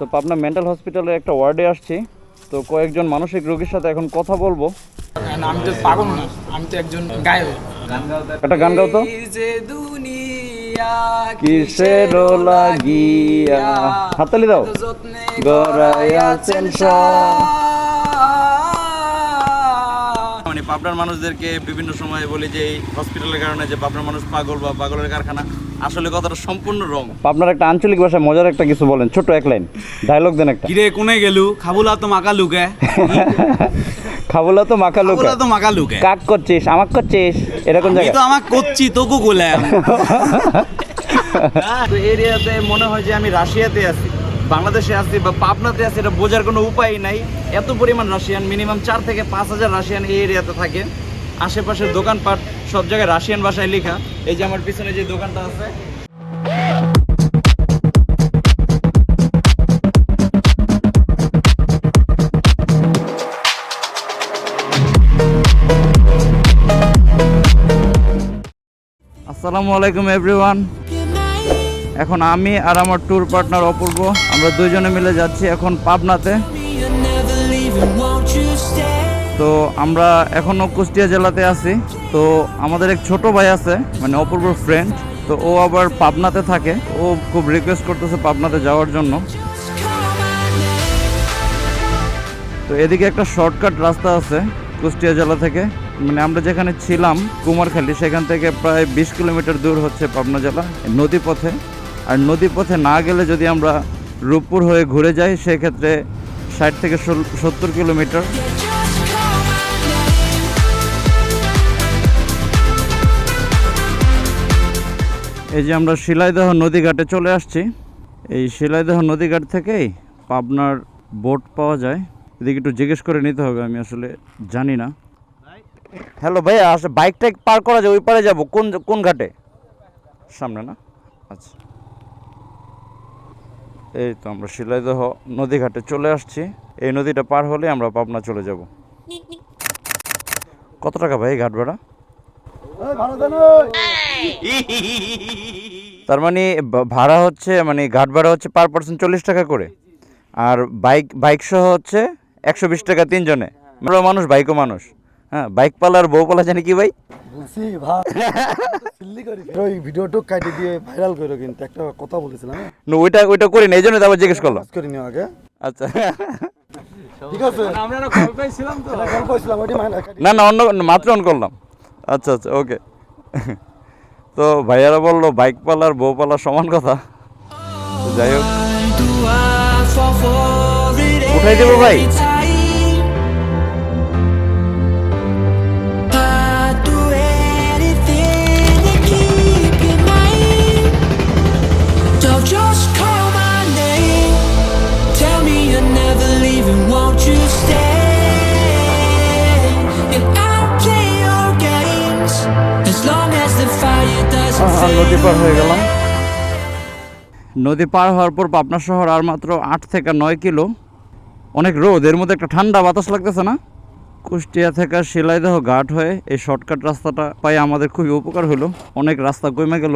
তো পাবনা মেন্টাল হসপিটালের একটা ওয়ার্ডে আসছি। তো কয়েকজন মানসিক রোগীর সাথে এখন কথা বলব। আমি তো পাগল না আমি তো একজন গায়ক একটা গান গাও তো। কিসের লাগিয়া হাততালি দাও। চেনসা গড়াইয়াছেন মানে পাবনার মানুষদেরকে বিভিন্ন সময় বলি যে এই হসপিটালের কারণে যে পাবনার মানুষ পাগল বা পাগলের কারখানা আসলে কথাটা সম্পূর্ণ রং আপনার একটা আঞ্চলিক ভাষায় মজার একটা কিছু বলেন ছোট এক লাইন ডায়লগ দেন একটা। কিরে কোনে গেলু? খাবুলা তো মাকা লুকে খাবলা তো মাখা লোক খাবুলা তো মাকা লুকে কাক করছিস? আমাক করছিস? এরকম আমি জায়গা তো আমাক করছি তোকে গোলাম। তো এরিয়াতে মনে হয় যে আমি রাশিয়াতে আছি। বাংলাদেশে আছি বা পাবনাতে আছি, এটা বোঝার কোনো উপায় নাই। এত পরিমাণ রাশিয়ান মিনিমাম চার থেকে পাঁচ হাজার রাশিয়ান এই এরিয়াতে থাকে আশেপাশের দোকানপাট, সব জায়গায় রাশিয়ান ভাষায় লেখা। এই যে আমার পিছনে যে দোকানটা আছে। আসসালামু আলাইকুম এভরিওয়ান এখন আমি আর আমার ট্যুর পার্টনার অপূর্ব, আমরা দুইজনে মিলে যাচ্ছি এখন পাবনাতে। তো আমরা এখনও কুষ্টিয়া জেলাতে আছি। তো আমাদের এক ছোট ভাই আছে মানে অপূর্বর ফ্রেন্ড তো ও আবার পাবনাতে থাকে। ও খুব রিকোয়েস্ট করতেছে পাবনাতে যাওয়ার জন্য। তো এদিকে একটা শর্টকাট রাস্তা আছে কুষ্টিয়া জেলা থেকে। মানে আমরা যেখানে ছিলাম, কুমারখালী, সেখান থেকে প্রায় বিশ কিলোমিটার দূর হচ্ছে পাবনা জেলা নদী পথে আর নদী পথে না গেলে যদি আমরা রূপপুর হয়ে ঘুরে যাই, সেক্ষেত্রে ষাট থেকে সত্তর কিলোমিটার। এই যে আমরা শিলাইদহ নদীঘাটে চলে আসছি। এই শিলাইদহ নদীঘাট থেকেই পাবনার বোট পাওয়া যায়। এদিকে একটু জিজ্ঞেস করে নিতে হবে, আমি আসলে জানি না। হ্যালো ভাইয়া, আসলে বাইকটা পার করা যায়? ওই পারে যাব। কোন কোন ঘাটে? সামনে না? আচ্ছা। এই তো আমরা শিলাইদহ নদী ঘাটে চলে আসছি। এই নদীটা পার হলে আমরা পাবনা চলে যাব। কত টাকা ভাই ঘাট ভাড়া? তার মানে ভাড়া হচ্ছে মানে ঘাট ভাড়া হচ্ছে পার পার্সন চল্লিশ টাকা করে। আর বাইক বাইক সহ হচ্ছে একশো বিশ টাকা তিনজনে। আমরা মানুষ বাইকও মানুষ। হ্যাঁ বাইক পালা আর বউ পালা জানি কি ভাই? বলছি ভাই সিল্লি করি ওই ভিডিওটা কাটে দিয়ে ভাইরাল করো কিন্তু একটা কথা বলেছিলাম হ্যাঁ? না, ওইটা ওইটা করি না এই জন্য তো জিজ্ঞেস করলাম। করে নিও আগে। আচ্ছা। ঠিক আছে। আমরা গল্প পাইছিলাম তো। ওইটি মাইনা না না অন্য মাত্র অন করলাম। আচ্ছা আচ্ছা ওকে তো ভাইয়ারা বলল বাইক পালার বউ পালা সমান কথা। যাই হোক। উঠাই দেবো ভাই। নদী পার হয়ে গেলাম। নদী পার হওয়ার পর পাবনা শহর আর মাত্র আট থেকে নয় কিলো। অনেক রোদ এর মধ্যে একটা ঠান্ডা বাতাস লাগতেছে না? কুষ্টিয়া থেকে শিলাইদহ ঘাট হয়ে এই শর্টকাট রাস্তাটা পাই আমাদের খুবই উপকার হলো। অনেক রাস্তা কমে গেল।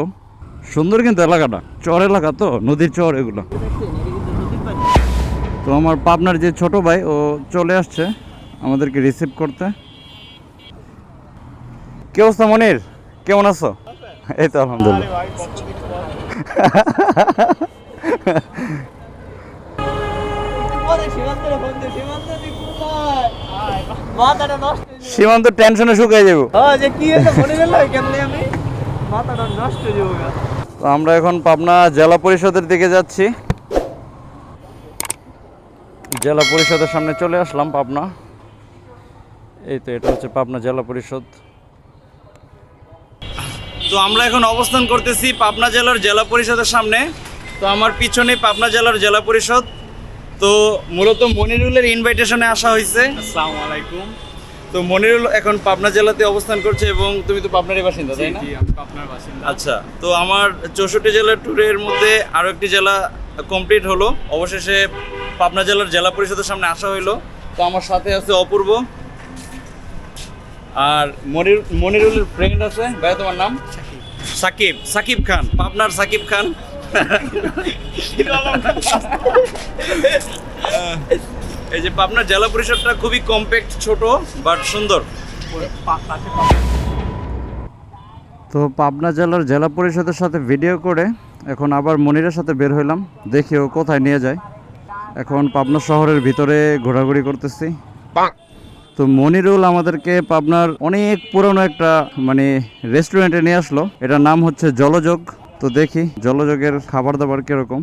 সুন্দর কিন্তু এলাকাটা। চর এলাকা তো নদীর চর এগুলো। তো আমার পাবনার যে ছোট ভাই ও চলে আসছে আমাদেরকে রিসিভ করতে। কে অবস্থা মনির? কেমন আছো? এই তো আলহামদুলিল্লাহ। সীমান্ত টেনশনে শুকাই যাব। তো আমরা এখন পাবনা জেলা পরিষদের দিকে যাচ্ছি। জেলা পরিষদের সামনে চলে আসলাম পাবনা। এই তো এটা হচ্ছে পাবনা জেলা পরিষদ। তো আমরা এখন অবস্থান করতেছি পাবনা জেলার জেলা পরিষদের সামনে। তো আমার পিছনে পাবনা জেলার জেলা পরিষদ। তো মূলত মনিরুলের ইনভাইটেশনে আসা হয়েছে। আসসালামু আলাইকুম। তো মনিরুল এখন পাবনা জেলাতে অবস্থান করছে এবং তুমি তো পাবনারই বাসিন্দা তাই না? আপনার বাসিন্দা। আচ্ছা তো আমার চৌষট্টি জেলার ট্যুরের মধ্যে আরও একটি জেলা কমপ্লিট হলো। অবশেষে পাবনা জেলার জেলা পরিষদের সামনে আসা হইল। তো আমার সাথে আছে অপূর্ব। আর মনির মনিরুলের ফ্রেন্ড আছে। ভাই তোমার নাম? সাকিব। সাকিব খান পাবনার সাকিব খান। এই যে পাবনার জেলা পরিষদটা খুবই কম্প্যাক্ট ছোট বাট সুন্দর। তো পাবনা জেলার জেলা পরিষদের সাথে ভিডিও করে এখন আবার মনিরের সাথে বের হইলাম। দেখি ও কোথায় নিয়ে যায়। এখন পাবনা শহরের ভিতরে ঘোরাঘুরি করতেছি। তো মনিরুল আমাদেরকে পাবনার অনেক পুরনো একটা মানে রেস্টুরেন্টে নিয়ে আসলো। এটার নাম হচ্ছে জলযোগ। তো দেখি জলযোগের খাবার দাবার কীরকম।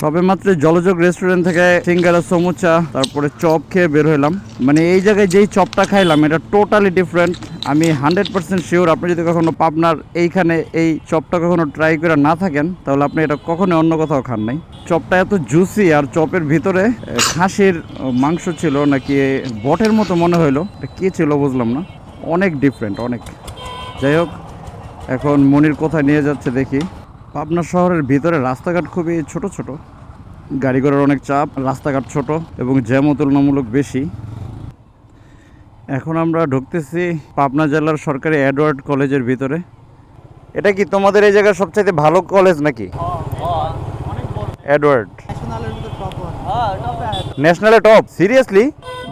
সবে মাত্র জলযোগ রেস্টুরেন্ট থেকে সিঙ্গারা, সমুচা, তারপরে চপ খেয়ে বের হইলাম। মানে এই জায়গায় যেই চপটা খাইলাম, এটা টোটালি ডিফারেন্ট আমি হান্ড্রেড পার্সেন্ট শিওর আপনি যদি কখনো পাবনার এইখানে এই চপটা কখনো ট্রাই করে না থাকেন, তাহলে আপনি এটা কখনো অন্য কোথাও খান নাই। চপটা এত জুসি আর চপের ভিতরে খাসির মাংস ছিল নাকি বটের মতো মনে হইল কী ছিল বুঝলাম না। অনেক ডিফারেন্ট অনেক। যাই হোক, এখন মনির কোথায় নিয়ে যাচ্ছে দেখি। পাবনা শহরের ভিতরে রাস্তাঘাট খুবই ছোট ছোট। গাড়ি ঘোড়ার অনেক চাপ, রাস্তাঘাট ছোট এবং জ্যামও তুলনামূলক বেশি। এখন আমরা ঢুকতেছি পাবনা জেলার সরকারি অ্যাডওয়ার্ড কলেজের ভিতরে। এটা কি তোমাদের এই জায়গার সবচাইতে ভালো কলেজ নাকি? অ্যাডওয়ার্ড। ন্যাশনালে টপ? সিরিয়াসলি?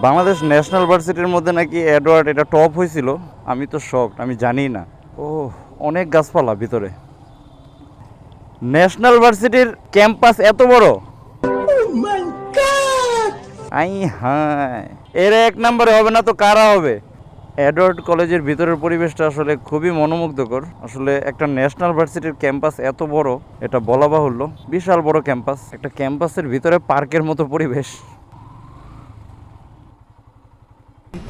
বাংলাদেশ ন্যাশনাল ভার্সিটির মধ্যে নাকি অ্যাডওয়ার্ড এটা টপ হয়েছিল? আমি তো শক আমি জানি না। ও অনেক গাছপালা ভিতরে। ন্যাশনাল ভার্সিটির ক্যাম্পাস এত বড়? আই হায়। এর এক নম্বরে হবে না তো কারা হবে? অ্যাডওয়ার্ড কলেজের ভিতরের পরিবেশটা আসলে খুবই মনোমুগ্ধকর। আসলে একটা ন্যাশনাল ভার্সিটির ক্যাম্পাস এত বড় এটা বলা বাহুল্য। বিশাল বড় ক্যাম্পাস একটা ক্যাম্পাসের ভিতরে পার্কের মতো পরিবেশ।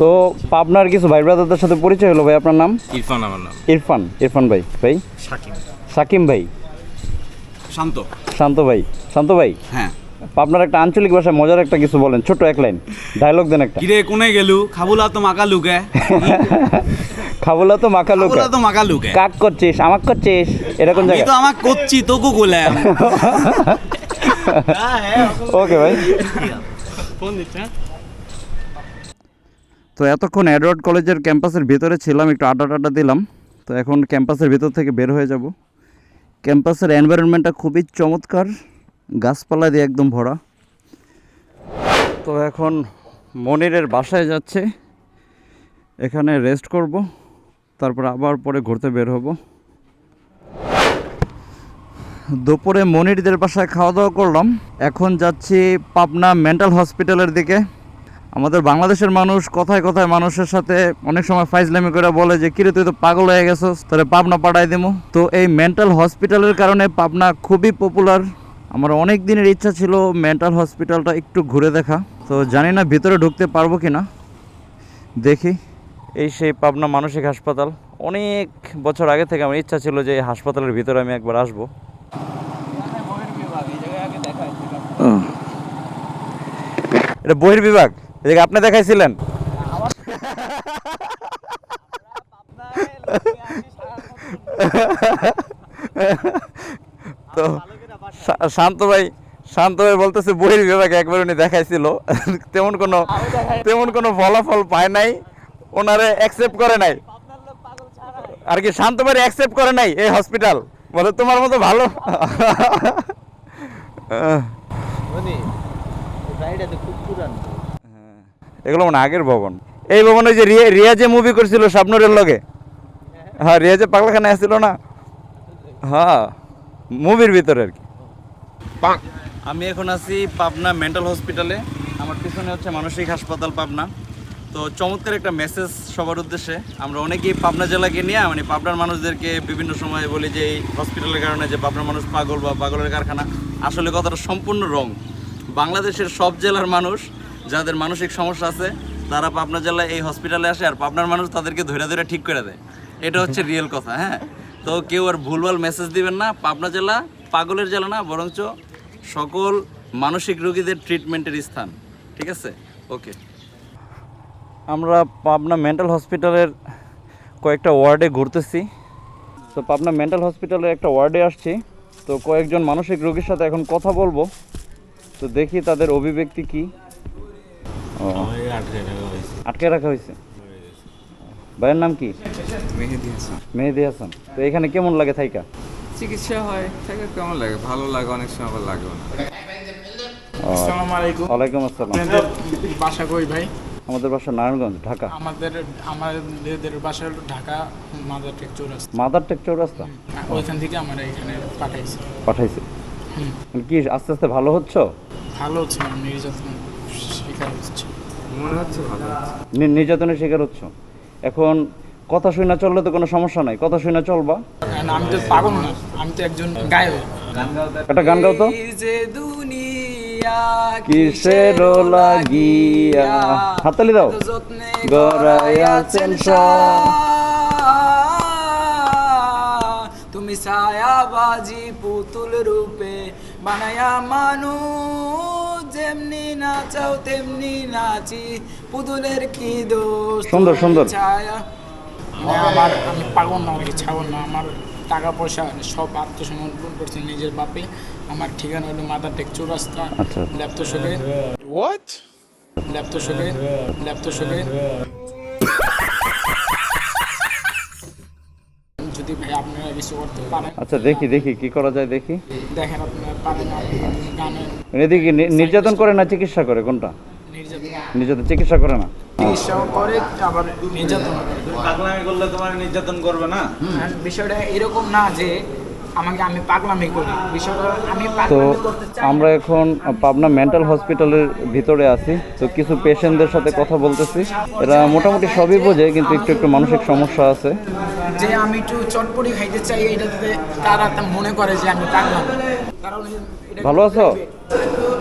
তো পাবনার কিছু ভাই ব্রাদারদের সাথে পরিচয় হলো ভাই আপনার নাম? ইরফান আমার নাম। ইরফান ইরফান ভাই ভাই? শাকিব সাকিম ভাই। শান্ত। শান্ত ভাই শান্ত ভাই। হ্যাঁ। আপনার একটা আঞ্চলিক ভাষায় মজার একটা কিছু বলেন ছোট এক লাইন ডায়লগ দেন একটা। কিরে কোনে গেলু? খাবুলা তো মাকা লুকে। খাবলা তো মাখা লোক। খাবুলা তো মাকা লুকে। কাক করছিস? আমাক করছিস? এরকম আমি জায়গা তো আমাক করছি তোকে গোলাম ওকে ভাই। তো এতক্ষণ অ্যাডওয়ার্ড কলেজের ক্যাম্পাসের ভিতরে ছিলাম একটু আড্ডা টাড্ডা দিলাম। তো এখন ক্যাম্পাসের ভিতর থেকে বের হয়ে যাব। ক্যাম্পাসের এনভায়রনমেন্টটা খুবই চমৎকার। গাছপালা দিয়ে একদম ভরা। তো এখন মনিরের বাসায় যাচ্ছে। এখানে রেস্ট করব, তারপর আবার পরে ঘুরতে বের হব। দুপুরে মনিরদের বাসায় খাওয়া দাওয়া করলাম। এখন যাচ্ছি পাবনা মেন্টাল হসপিটালের দিকে। আমাদের বাংলাদেশের মানুষ কথায় কথায় মানুষের সাথে অনেক সময় ফাইজলামি করে বলে যে কিরে তুই তো পাগল হয়ে গেছস তোরে পাবনা পাঠাই দিমু। তো এই মেন্টাল হসপিটালের কারণে পাবনা খুবই পপুলার আমার অনেক দিনের ইচ্ছা ছিল মেন্টাল হসপিটালটা একটু ঘুরে দেখা। তো জানি না ভিতরে ঢুকতে পারব কি না দেখি। এই সেই পাবনা মানসিক হাসপাতাল। অনেক বছর আগে থেকে আমার ইচ্ছা ছিল যে এই হাসপাতালের ভিতরে আমি একবার আসব। এটা বহির্বিভাগ? এদিকে আপনি দেখাইছিলেন। তো শান্ত ভাই শান্ত ভাই বলতেছে বহির্বিভাগ একবার উনি দেখাইছিল। তেমন কোনো তেমন কোনো ফলাফল পায় নাই। ওনারে অ্যাকসেপ্ট করে নাই। আর কি শান্ত ভাই অ্যাকসেপ্ট করে নাই এই হসপিটাল বলে তোমার মতো ভালো। আহ, এগুলো মানে আগের ভবন। এই ভবনে যে রিয়া যে মুভি করছিল স্বপ্নরের লগে হ্যাঁ রিয়া যে পাগলাখানে আসছিল না? হ্যাঁ মুভির ভিতরে আর কি। আমি এখন আছি পাবনা মেন্টাল হসপিটালে। আমার পিছনে হচ্ছে মানসিক হাসপাতাল পাবনা। তো চমৎকার একটা মেসেজ সবার উদ্দেশ্যে। আমরা অনেকেই পাবনা জেলাকে নিয়ে মানে পাবনার মানুষদেরকে বিভিন্ন সময় বলি যে, এই হসপিটালের কারণে যে পাবনার মানুষ পাগল বা পাগলের কারখানা। আসলে কথাটা সম্পূর্ণ রং বাংলাদেশের সব জেলার মানুষ যাদের মানসিক সমস্যা আছে, তারা পাবনা জেলায় এই হসপিটালে আসে আর পাবনার মানুষ তাদেরকে ধরে ধরে ঠিক করে দেয়। এটা হচ্ছে রিয়েল কথা হ্যাঁ? তো কেউ আর ভুলভাল মেসেজ দিবেন না, পাবনা জেলা পাগলের জেলা না, বরঞ্চ সকল মানসিক রোগীদের ট্রিটমেন্টের স্থান, ঠিক আছে? ওকে আমরা পাবনা মেন্টাল হসপিটালের কয়েকটা ওয়ার্ডে ঘুরতেছি। তো পাবনা মেন্টাল হসপিটালের একটা ওয়ার্ডে আসছি। তো কয়েকজন মানসিক রোগীর সাথে এখন কথা বলব। তো দেখি তাদের অভিব্যক্তি কি। আটকে রাখা হয়েছে। ভাইয়ের নাম কি? মেহেদি হাসান। মেহেদি হাসান। তো এখানে কেমন লাগে থাইকা? চিকিৎসা হয় থাকে কেমন লাগে? ভালো লাগে অনেক সময় আবার লাগেও না। আসসালামু আলাইকুম। ওয়ালাইকুম আসসালাম। বাসা কই ভাই? আমাদের বাসা নারায়ণগঞ্জ ঢাকা। আমাদের আমাদের বাসা হলো ঢাকা মাদার টেক চৌরাস্তা। মাদার টেক চৌরাস্তা? ওইখান থেকে আমরা এখানে পাঠাইছি। পাঠাইছে। কি আস্তে আস্তে ভালো হচ্ছ? ভালো ছিল নির্যাতন শিকার হচ্ছে। নি- নির্যাতনের শিকার হচ্ছ। এখন কথা শুনে চললে তো কোনো সমস্যা নাই। কথা শুনে চলবা। আমি তো পাগল না। আমি তো একজন গায়ক একটা গান গাও তো। যে দুনিয়া কিসের লাগিয়া হাততালি দাও। গড়াইয়াছেন তুমি ছায়াবাজি পুতুল রূপে বানায়া মানুষ। যেমনি নাচাও তেমনি নাচি। পুতুলের কি দোষ? সুন্দর, সুন্দর। ছায়া। মানে আমার আমি পাগল না কি ছাগল না। আমার টাকা পয়সা সব আত্মসমর্পণ করছি নিজের বাপে। আমার ঠিকানা হলো মাদার টেক চৌরাস্তা। ল্যাপটপে হোয়াট ল্যাপটপে ল্যাপটপে যদি ভাই আপনারা কিছু করতে পারেন। আচ্ছা দেখি দেখি কি করা যায় দেখি। দেখেন আপনারা পারেন গানে। এদিকে নি- নির্যাতন করে না চিকিৎসা করে? কোনটা? নির্যাতন। নির্যাতন চিকিৎসা করে না? চিকিৎসাও করে আবার নির্যাতন করে। পাগলামি করলে তোমার নির্যাতন করবে না? আর বিষয়টা এরকম না যে আমাকে আমি পাগলামি করি। বিষয়টা আমি তো। আমরা এখন পাবনা মেন্টাল হসপিটালের ভিতরে আছি। তো কিছু পেশেন্টদের সাথে কথা বলতেছি। এরা মোটামুটি সবই বোঝে কিন্তু একটু একটু মানসিক সমস্যা আছে। যে আমি একটু চটপটি খাইতে চাই এটাতে তারা মনে করে যে আমি পাগলাম। কারণ ভালো আছো?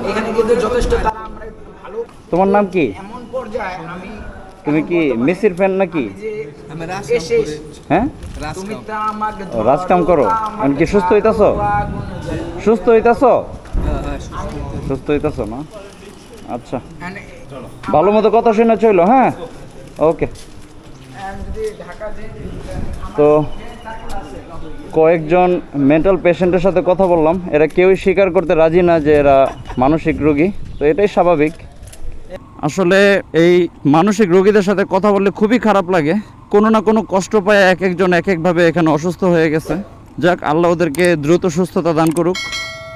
এখানে কিন্তু যথেষ্ট তারা আমরা ভালো তোমার নাম কি? এমন পর্যায়ে আমি তুমি কি মেসির ফ্যান নাকি? যে হ্যাঁ? তুমি তা আমাকে ও, রাজকাম করো? এখন কি সুস্থ হইতাছো? সুস্থ হইতাছ? সুস্থ হইতাছ। না? আচ্ছা। ভালো মতো কথা শুনে চইলো হ্যাঁ? ওকে। তো কয়েকজন মেন্টাল পেশেন্টের সাথে কথা বললাম। এরা কেউই স্বীকার করতে রাজি না যে এরা মানসিক রোগী। তো এটাই স্বাভাবিক। আসলে এই মানসিক রোগীদের সাথে কথা বললে খুবই খারাপ লাগে। কোনো না কোনো কষ্ট পায় এক একজন এক একভাবে এখানে অসুস্থ হয়ে গেছে। যাক, আল্লাহ ওদেরকে দ্রুত সুস্থতা দান করুক।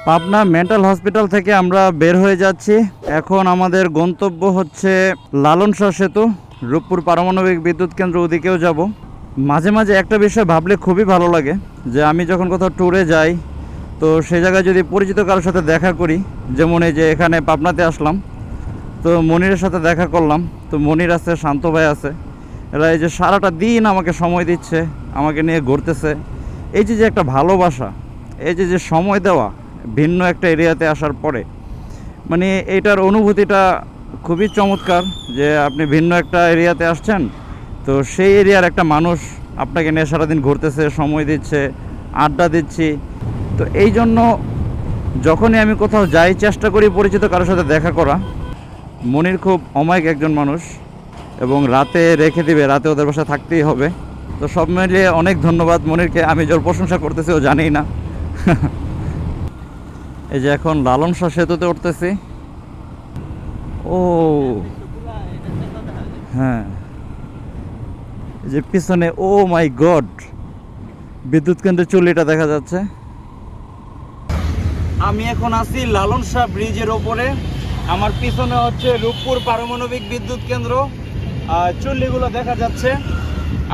পাবনা মেন্টাল হসপিটাল থেকে আমরা বের হয়ে যাচ্ছি। এখন আমাদের গন্তব্য হচ্ছে লালন শাহ সেতু, রূপপুর পারমাণবিক বিদ্যুৎ কেন্দ্র ওদিকেও যাব। মাঝে মাঝে একটা বিষয় ভাবলে খুবই ভালো লাগে, যে আমি যখন কোথাও ট্যুরে যাই, তো সেই জায়গায় যদি পরিচিত কারোর সাথে দেখা করি, যেমন এই যে এখানে পাবনাতে আসলাম, তো মনিরের সাথে দেখা করলাম, তো মনির আছে, শান্ত ভাই আছে। এরা এই যে সারাটা দিন আমাকে সময় দিচ্ছে, আমাকে নিয়ে ঘুরতেছে। এই যে যে একটা ভালোবাসা, এই যে যে সময় দেওয়া ভিন্ন একটা এরিয়াতে আসার পরে মানে এইটার অনুভূতিটা খুবই চমৎকার যে আপনি ভিন্ন একটা এরিয়াতে আসছেন, তো সেই এরিয়ার একটা মানুষ আপনাকে নিয়ে সারাদিন ঘুরতেছে, সময় দিচ্ছে, আড্ডা দিচ্ছি। তো এই জন্য যখনই আমি কোথাও যাই, চেষ্টা করি পরিচিত কারোর সাথে দেখা করা। মনির খুব অমায়িক একজন মানুষ। এবং রাতে রেখে দিবে, রাতে ওদের বাসায় থাকতেই হবে। তো সব মিলিয়ে অনেক ধন্যবাদ মনিরকে, আমি জোর প্রশংসা করতেছি, ও জানেই না। এই যে এখন লালন শাহ সেতুতে উঠতেছি। ও হ্যাঁ। যে পিছনে, ও মাই গড, বিদ্যুৎ কেন্দ্রের চুল্লিটা দেখা যাচ্ছে। আমি এখন আছি লালন শাহ ব্রিজের ওপরে। আমার পিছনে হচ্ছে রূপপুর পারমাণবিক বিদ্যুৎ কেন্দ্র। চুল্লিগুলো দেখা যাচ্ছে।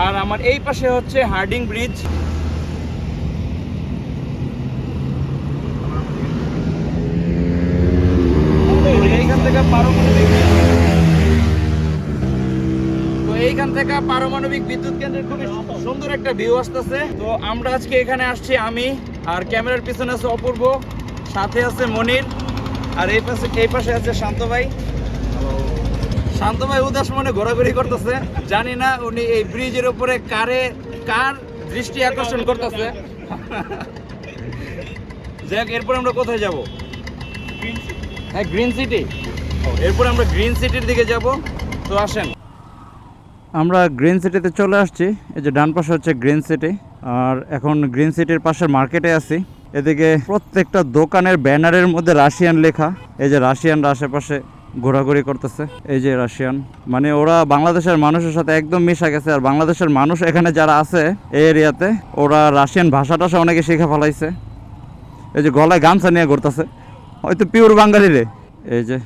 আর আমার এই পাশে হচ্ছে হার্ডিং ব্রিজ। পারমাণবিক তো এইখান থেকে পারমাণবিক বিদ্যুৎ কেন্দ্রের খুবই সুন্দর একটা ভিউ আসতেছে। তো আমরা আজকে এখানে আসছি আমি আর ক্যামেরার পিছনে আছে অপূর্ব, সাথে আছে মনির, আর এই পাশে এই পাশে আছে শান্ত ভাই। শান্ত ভাই উদাস মনে ঘোরাঘুরি করতেছে। জানি না উনি এই ব্রিজের উপরে কারে কার দৃষ্টি আকর্ষণ করতেছে। যাক, এরপর আমরা কোথায় যাব? হ্যাঁ গ্রিন সিটি এরপর আমরা গ্রিন সিটির দিকে যাব। তো আসেন। আমরা গ্রিন সিটিতে চলে আসছি। এই যে ডান পাশে হচ্ছে গ্রিন সিটি আর এখন গ্রিন সিটির পাশের মার্কেটে আছি। এদিকে প্রত্যেকটা দোকানের ব্যানারের মধ্যে রাশিয়ান লেখা। এই যে রাশিয়ানরা আশেপাশে ঘোরাঘুরি করতেছে। এই যে রাশিয়ান। মানে ওরা বাংলাদেশের মানুষের সাথে একদম মিশা গেছে, আর বাংলাদেশের মানুষ এখানে যারা আছে এই এরিয়াতে, ওরা রাশিয়ান ভাষা টাষা অনেকে শিখে ফেলাইছে। এই যে গলায় গামছা নিয়ে ঘুরতেছে। হয়তো পিওর বাঙালি রে। এই যে।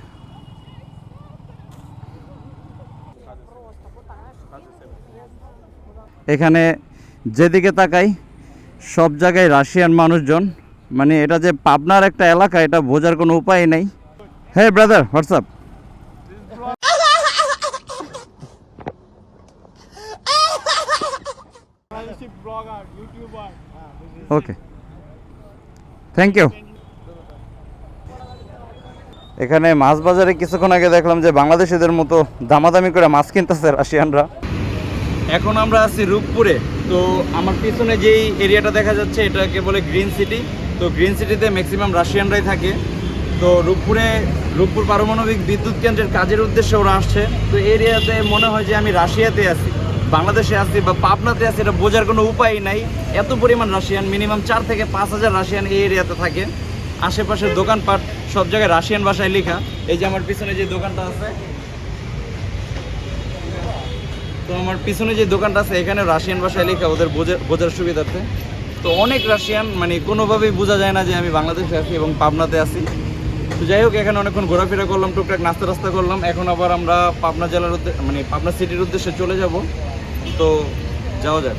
এখানে যেদিকে তাকাই, সব জায়গায় রাশিয়ান মানুষজন। মানে এটা যে পাবনার একটা এলাকা, এটা বোঝার কোনো উপায় নেই। হ্যাঁ brother WhatsApp okay thank you এখানে মাছ বাজারে কিছুক্ষণ আগে দেখলাম যে বাংলাদেশিদের মতো দামাদামি করে মাছ কিনতেছে রাশিয়ানরা। এখন আমরা আছি রূপপুরে। তো আমার পিছনে যেই এরিয়াটা দেখা যাচ্ছে, এটাকে বলে গ্রিন সিটি। তো গ্রিন সিটিতে ম্যাক্সিমাম রাশিয়ানরাই থাকে। তো রূপপুরে, রূপপুর পারমাণবিক বিদ্যুৎ কেন্দ্রের কাজের উদ্দেশ্যে ওরা আসছে। তো এরিয়াতে মনে হয় যে আমি রাশিয়াতে আছি। বাংলাদেশে আছি বা পাবনাতে আছি, এটা বোঝার কোনো উপায় নাই। এত পরিমাণ রাশিয়ান মিনিমাম চার থেকে পাঁচ হাজার রাশিয়ান এই এরিয়াতে থাকে। আশেপাশের দোকানপাট সব জায়গায় রাশিয়ান ভাষায় লেখা। এই যে আমার পিছনে যে দোকানটা আছে, তো আমার পিছনে যে দোকানটা আছে, এখানে রাশিয়ান ভাষায় লেখা, ওদের বোঝার বোঝার সুবিধার্থে। তো অনেক রাশিয়ান মানে কোনোভাবেই বোঝা যায় না যে আমি বাংলাদেশে আছি এবং পাবনাতে আছি। তো যাই হোক, এখানে অনেকক্ষণ ঘোরাফেরা করলাম, টুকটাক নাস্তা রাস্তা করলাম। এখন আবার আমরা পাবনা জেলার মানে পাবনা সিটির উদ্দেশ্যে চলে যাব। তো যাওয়া যাক।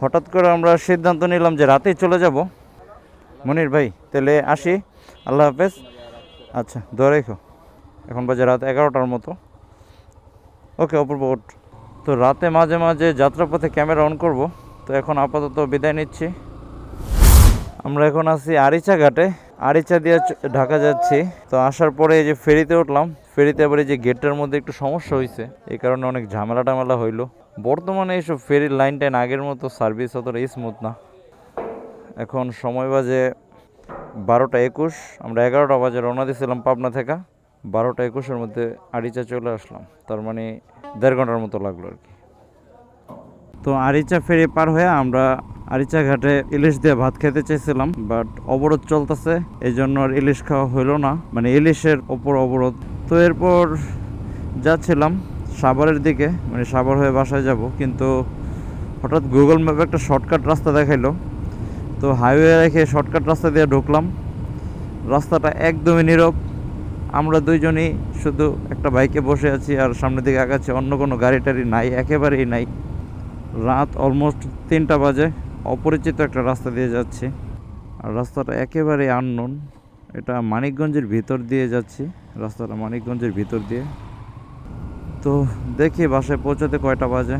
হঠাৎ করে আমরা সিদ্ধান্ত নিলাম যে রাতেই চলে যাব। মনির ভাই, তাহলে আসি। আল্লাহ হাফেজ। আচ্ছা দোয়া রেখো। এখন বাজে রাত এগারোটার মতো। ওকে, অপূর্ব তো রাতে মাঝে মাঝে যাত্রাপথে ক্যামেরা অন করব। তো এখন আপাতত বিদায় নিচ্ছি। আমরা এখন আছি আরিচা ঘাটে। আরিচা দিয়ে ঢাকা যাচ্ছি। তো আসার পরে এই যে ফেরিতে উঠলাম ফেরিতে আবার এই যে গেটটার মধ্যে একটু সমস্যা হয়েছে এই কারণে অনেক ঝামেলা টামেলা হইল। বর্তমানে এইসব ফেরির লাইন টাইন আগের মতো সার্ভিস অতটা স্মুথ না। এখন সময় বাজে বারোটা একুশ, আমরা এগারোটা বাজে রওনা দিয়েছিলাম পাবনা থেকে। বারোটা একুশের মধ্যে আরিচা চলে আসলাম। তার মানে দেড় ঘণ্টার মতো লাগল আর কি। তো আরিচা ফেরি পার হয়ে আমরা আরিচা ঘাটে ইলিশ দিয়ে ভাত খেতে চাইছিলাম বাট অবরোধ চলতেছে এই জন্য আর ইলিশ খাওয়া হইল না। মানে ইলিশের ওপর অবরোধ তো এরপর যাচ্ছিলাম সাভারের দিকে মানে সাভার হয়ে বাসায় যাব, কিন্তু হঠাৎ গুগল ম্যাপে একটা শর্টকাট রাস্তা দেখাইলো। তো হাইওয়ে রেখে শর্টকাট রাস্তা দিয়ে ঢুকলাম। রাস্তাটা একদমই নীরব। আমরা দুইজনই শুধু একটা বাইকে বসে আছি আর সামনের দিকে আগাচ্ছি, অন্য কোনো গাড়ি টাড়ি নাই, একেবারেই নাই। রাত অলমোস্ট তিনটা বাজে, অপরিচিত একটা রাস্তা দিয়ে যাচ্ছি। আর রাস্তাটা একেবারেই আননোন এটা মানিকগঞ্জের ভিতর দিয়ে যাচ্ছি। রাস্তাটা মানিকগঞ্জের ভিতর দিয়ে। তো দেখি বাসায় পৌঁছাতে কয়টা বাজে।